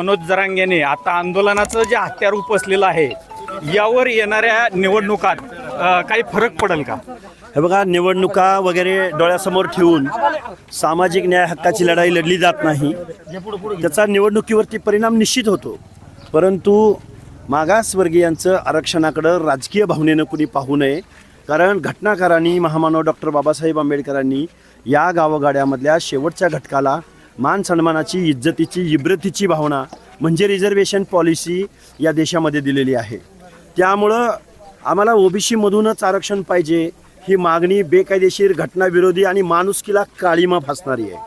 मनोज जरांगेने आता आंदोलनाचं जे हत्यार उपसलेलं आहे यावर येणाऱ्या निवडणुकात काही फरक पडेल का? हे बघा निवडणुका वगैरे डोळ्यासमोर ठेवून सामाजिक न्याय हक्काची लढाई लढली जात नाही. त्याचा निवडणुकीवरती परिणाम निश्चित होतो. परंतु मागासवर्गीयांचं आरक्षणाकडं राजकीय भावनेनं कुणी पाहू नये कारण घटनाकारांनी महामानव डॉक्टर बाबासाहेब आंबेडकरांनी या गावगाड्यामधल्या शेवटच्या घटकाला मान सन्मानाची इज्जतीची इब्रतीची भावना म्हणजे रिझर्वेशन पॉलिसी या देशामध्ये दिलेली आहे. त्यामुळं आम्हाला ओबीसीमधूनच आरक्षण पाहिजे ही मागणी बेकायदेशीर घटनाविरोधी आणि माणुसकीला काळीमा फासणारी आहे.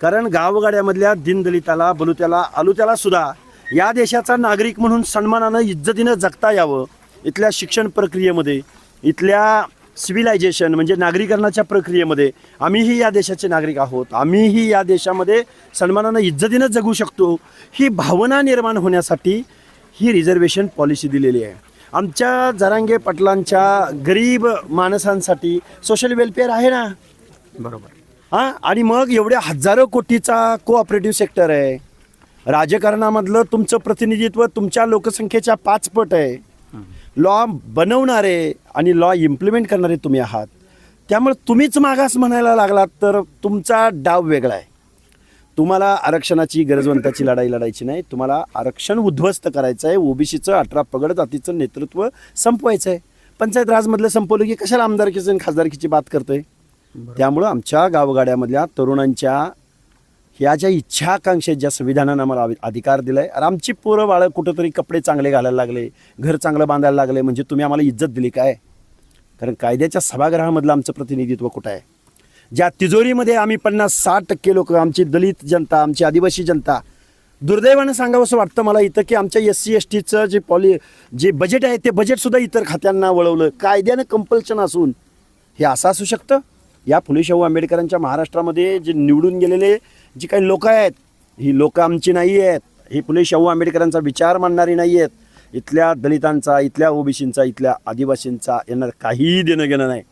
कारण गावगाड्यामधल्या दीनदलिताला बलुत्याला आलुत्याला सुद्धा या देशाचा नागरिक म्हणून सन्मानानं इज्जतीनं जगता यावं इथल्या शिक्षण प्रक्रियेमध्ये इथल्या सिव्हिलायझेशन म्हणजे नागरीकरणाच्या प्रक्रियेमध्ये आम्हीही या देशाचे नागरिक आहोत. आम्हीही या देशामध्ये सन्मानानं इज्जतीनं जगू शकतो. ही भावना निर्माण होण्यासाठी ही रिझर्वेशन पॉलिसी दिलेली आहे. आमच्या जरांगे पाटलांच्या गरीब माणसांसाठी सोशल वेलफेअर आहे ना? बरोबर. हां? आणि मग एवढ्या हजारो कोटीचा कोऑपरेटिव्ह सेक्टर आहे. राजकारणामधलं तुमचं प्रतिनिधित्व तुमच्या लोकसंख्येच्या पाच पट आहे. लॉ बनवणारे आणि लॉ इम्प्लिमेंट करणारे तुम्ही आहात. त्यामुळे तुम्हीच मागास म्हणायला लागलात तर तुमचा डाव वेगळा आहे. तुम्हाला आरक्षणाची गरजवंताची लढाई लढायची नाही. तुम्हाला आरक्षण उद्ध्वस्त करायचं आहे. ओबीसीचं अठरा पगड जातीचं नेतृत्व संपवायचं आहे. पंचायत राजमधलं संपवलं की कशाला आमदारकीचं आणि खासदारकीची बात करतोय? त्यामुळं आमच्या गावगाड्यामधल्या तरुणांच्या ह्या ज्या इच्छा आकांक्षा ज्या संविधानानं आम्हाला अधिकार दिला आणि आमची पोरं बाळं कुठंतरी कपडे चांगले घालायला लागले घर चांगलं बांधायला लागले म्हणजे तुम्ही आम्हाला इज्जत दिली काय? कारण कायद्याच्या सभागृहामधलं आमचं प्रतिनिधित्व कुठं आहे? ज्या तिजोरीमध्ये आम्ही पन्नास साठ टक्के लोक आमची दलित जनता आमची आदिवासी जनता दुर्दैवानं सांगावं असं वाटतं मला इथं की आमच्या एस सी एस टीचं जे पॉलि जे बजेट आहे ते बजेटसुद्धा इतर खात्यांना वळवलं. कायद्यानं कंपल्शन असून हे असं असू शकतं? या फुले शाहू आंबेडकरांच्या महाराष्ट्रामध्ये जे निवडून गेलेले जी काही लोक आहेत ही लोकं आमची नाही आहेत. ही फुले शाहू आंबेडकरांचा विचार मांडणारी नाही आहेत. इथल्या दलितांचा इथल्या ओबीसींचा इथल्या आदिवासींचा यांना काहीही देणं घेणं नाही.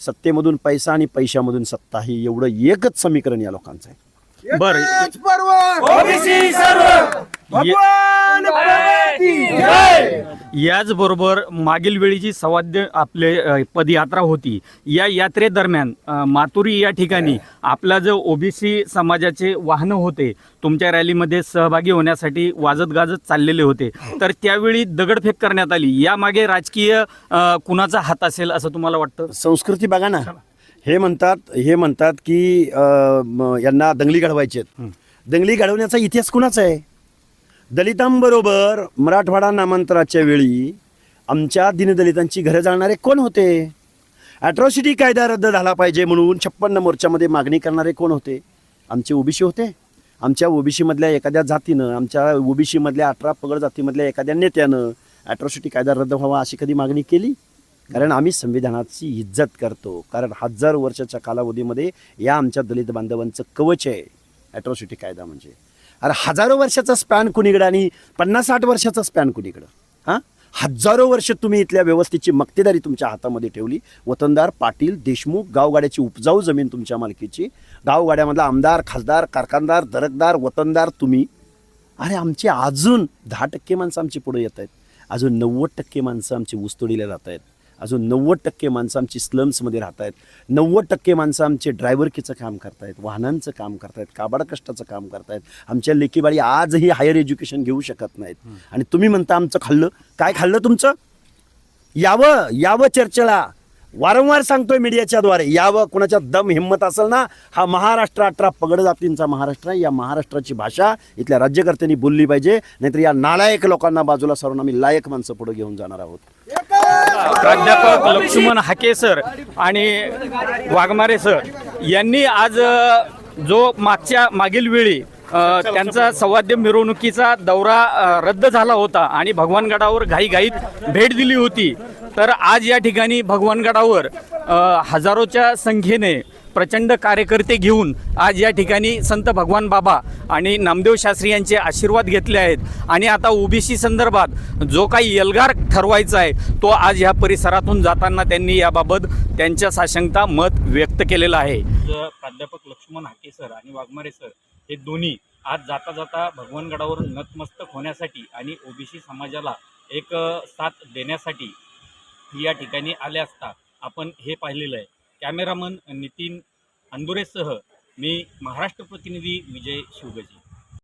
सत्तेमधून पैसा आणि पैशामधून सत्ता ही एवढं एकच समीकरण या लोकांचं आहे. बरं. याचबरोबर मागील वेळी जी सवाद्य आपले पदयात्रा होती या यात्रेदरम्यान मातुरी या ठिकाणी आपला जो ओबीसी समाजाचे वाहनं होते तुमच्या रॅलीमध्ये सहभागी होण्यासाठी वाजत गाजत चाललेले होते. तर त्यावेळी दगडफेक करण्यात आली. यामागे राजकीय कुणाचा हात असेल असं तुम्हाला वाटतं? संस्कृती बघा ना. हे म्हणतात हे म्हणतात की यांना दंगली घडवायचे दंगली घडवण्याचा इतिहास कुणाचा आहे? दलितांबरोबर मराठवाडा नामांतराच्या वेळी आमच्या दिनदलितांची घरं जाळणारे कोण होते? ॲट्रॉसिटी कायदा रद्द झाला पाहिजे म्हणून छप्पन्न मोर्चामध्ये मागणी करणारे कोण होते? आमचे ओबीसी होते. आमच्या ओबीसीमधल्या एखाद्या जातीनं आमच्या ओबीसीमधल्या अठरा पगड जातीमधल्या एखाद्या नेत्यानं ॲट्रॉसिटी कायदा रद्द व्हावा अशी कधी मागणी केली? कारण आम्ही संविधानाची इज्जत करतो. कारण हजार वर्षाच्या कालावधीमध्ये या आमच्या दलित बांधवांचं कवच आहे. ॲट्रॉसिटी कायदा म्हणजे. अरे हजारो वर्षाचा स्पॅन कुणीकडं आणि पन्नास साठ वर्षाचा स्पॅन कुणीकडं? हां? हजारो वर्ष तुम्ही इथल्या व्यवस्थेची मक्तेदारी तुमच्या हातामध्ये ठेवली. वतनदार पाटील देशमुख गावगाड्याची उपजाऊ जमीन तुमच्या मालकीची. गावगाड्यामधला आमदार खासदार कारखानदार दरकदार वतनदार तुम्ही. अरे आमची अजून दहा टक्के माणसं आमची पुढे येत आहेत. अजून नव्वद टक्के माणसं आमची ऊसतोडीला जात आहेत. अजून नव्वद टक्के माणसं आमची स्लम्समध्ये राहत आहेत नव्वद टक्के माणसं आमचे ड्रायव्हरकीचं काम करतायत? वाहनांचं काम करतायत काबाड कष्टाचं काम करतायत. आमच्या लेकीबाळी आजही हायर एज्युकेशन घेऊ शकत नाहीत. आणि तुम्ही म्हणता आमचं खाल्लं. काय खाल्लं तुमचं? यावं यावं चर्चेला. वारंवार सांगतोय मीडियाच्याद्वारे यावं कुणाच्या दम हिंमत असेल ना हा महाराष्ट्र अठरा पगड जातींचा महाराष्ट्र आहे. या महाराष्ट्राची भाषा इथल्या राज्यकर्त्यांनी बोलली पाहिजे. नाहीतर या नालायक लोकांना बाजूला सारून आम्ही लायक माणसं पुढे घेऊन जाणार आहोत. प्राध्यापक लक्ष्मण हाके सर आणि वाघमारे सर यांनी आज जो मागच्या मागील वेळी त्यांचा संवाद्य मिरवणुकीचा दौरा रद्द झाला होता आणि भगवानगडावर घाईघाईत भेट दिली होती तर आज या ठिकाणी भगवानगडावर हजारोच्या संख्येने प्रचंड कार्यकर्ते घेऊन आज या ठिकाणी संत भगवान बाबा आणि नामदेव शास्त्री यांचे आशीर्वाद घेतले आहेत. आणि आता ओबीसी संदर्भात जो काही एल्गार ठरवायचा आहे तो आज ह्या परिसरातून जाताना त्यांनी याबाबत त्यांच्या साशंकता मत व्यक्त केलेलं आहे. प्राध्यापक लक्ष्मण हाके सर आणि वाघमारे सर हे दोन्ही आज जाता जाता भगवानगडावर नतमस्तक होण्यासाठी आणि ओबीसी समाजाला एक साथ देण्यासाठी या ठिकाणी आले असता आपण हे पाहिलेलं आहे. कॅमेरामन नितीन अंदुरेसह मी महाराष्ट्र प्रतिनिधी विजय शिवगजी.